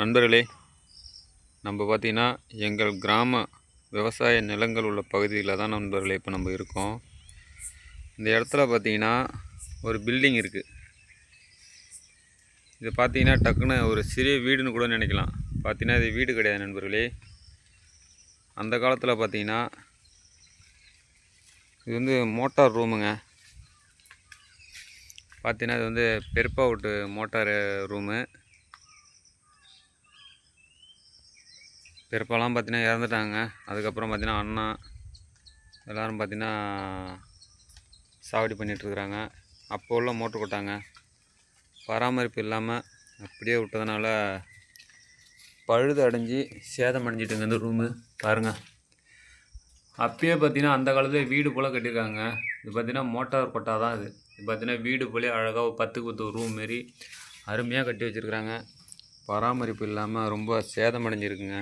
நண்பர்களே நம்ம பார்த்திங்கன்னா எங்கள் கிராம விவசாய நிலங்கள் உள்ள பகுதியில் தான் நண்பர்களே இப்போ நம்ம இருக்கோம். இந்த இடத்துல பார்த்திங்கன்னா ஒரு பில்டிங் இருக்குது இது பார்த்தீங்கன்னா டக்குன்னு ஒரு சிறிய வீடுன்னு கூட நினைக்கலாம். பார்த்தீங்கன்னா இது வீடு கிடையாது நண்பர்களே. அந்த காலத்தில் பார்த்தீங்கன்னா இது வந்து மோட்டார் ரூமுங்க. பார்த்தீங்கன்னா இது வந்து பெருப்பா விட்டு மோட்டார் ரூமு. பெருப்பாலாம் பார்த்தீங்கன்னா இறந்துட்டாங்க. அதுக்கப்புறம் பார்த்தீங்கன்னா அண்ணா எல்லோரும் பார்த்தீங்கன்னா சாவடி பண்ணிகிட்ருக்குறாங்க அப்போ உள்ள மோட்ரு கொட்டாங்க. பராமரிப்பு இல்லாமல் அப்படியே விட்டதுனால பழுது அடைஞ்சு சேதம் அடைஞ்சிட்டுங்க இந்த ரூமு பாருங்கள் அப்பயே பார்த்தீங்கன்னா அந்த காலத்தில் வீடு போல் கட்டியிருக்காங்க. இது பார்த்தீங்கன்னா மோட்டார் கொட்டா தான் இது. இது பார்த்தீங்கன்னா வீடு போலே அழகாக ஒரு பத்துக்கு பத்து ரூம் மாரி அருமையாக கட்டி வச்சுருக்குறாங்க. பராமரிப்பு இல்லாமல் ரொம்ப சேதம் அடைஞ்சிருக்குங்க.